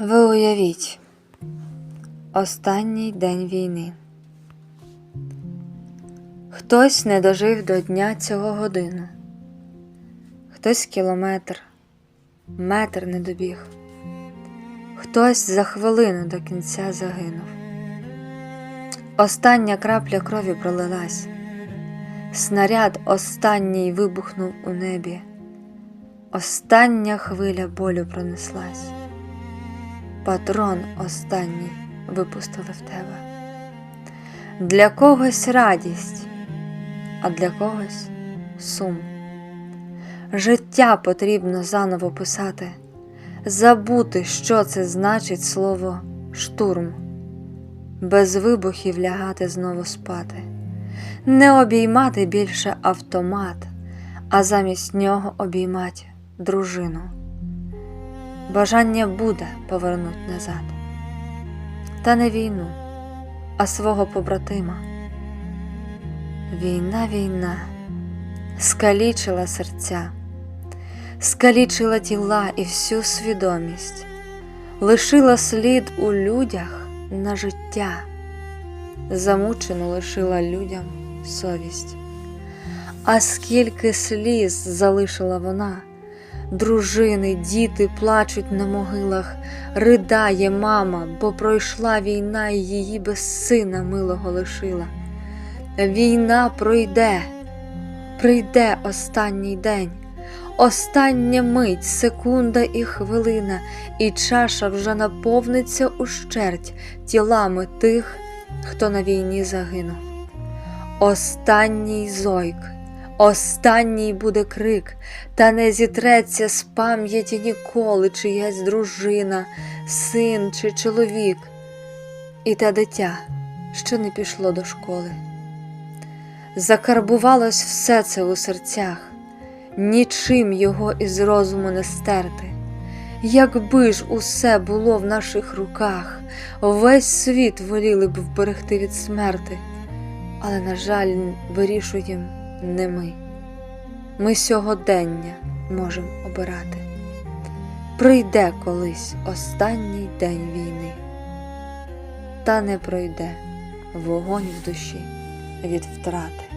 Ви уявіть, останній день війни. Хтось не дожив до дня цього годину, хтось кілометр, метр не добіг, хтось за хвилину до кінця загинув. Остання крапля крові пролилась, снаряд останній вибухнув у небі, остання хвиля болю пронеслась патрон останній випустили в тебе. Для когось радість, а для когось сум. Життя потрібно заново писати, забути, що це значить слово штурм, без вибухів лягати знову спати, не обіймати більше автомат, а замість нього обіймати дружину бажання буде повернуть назад. Та не війну, а свого побратима. Війна, війна скалічила серця, скалічила тіла і всю свідомість, лишила слід у людях на життя, замучену лишила людям совість. А скільки сліз залишила вона. Дружини, діти плачуть на могилах, ридає мама, бо пройшла війна і її без сина милого лишила. Війна пройде, прийде останній день, остання мить, секунда і хвилина, і чаша вже наповниться ущерть тілами тих, хто на війні загинув. Останній зойк. Останній буде крик, та не зітреться з пам'яті ніколи чиясь дружина, син чи чоловік, і те дитя, що не пішло до школи. Закарбувалось все це у серцях, нічим його із розуму не стерти. Якби ж усе було в наших руках, весь світ воліли б вберегти від смерти, але, на жаль, вирішуємо не ми. Ми сьогодення можемо обирати. Прийде колись останній день війни, та не пройде вогонь в душі від втрати.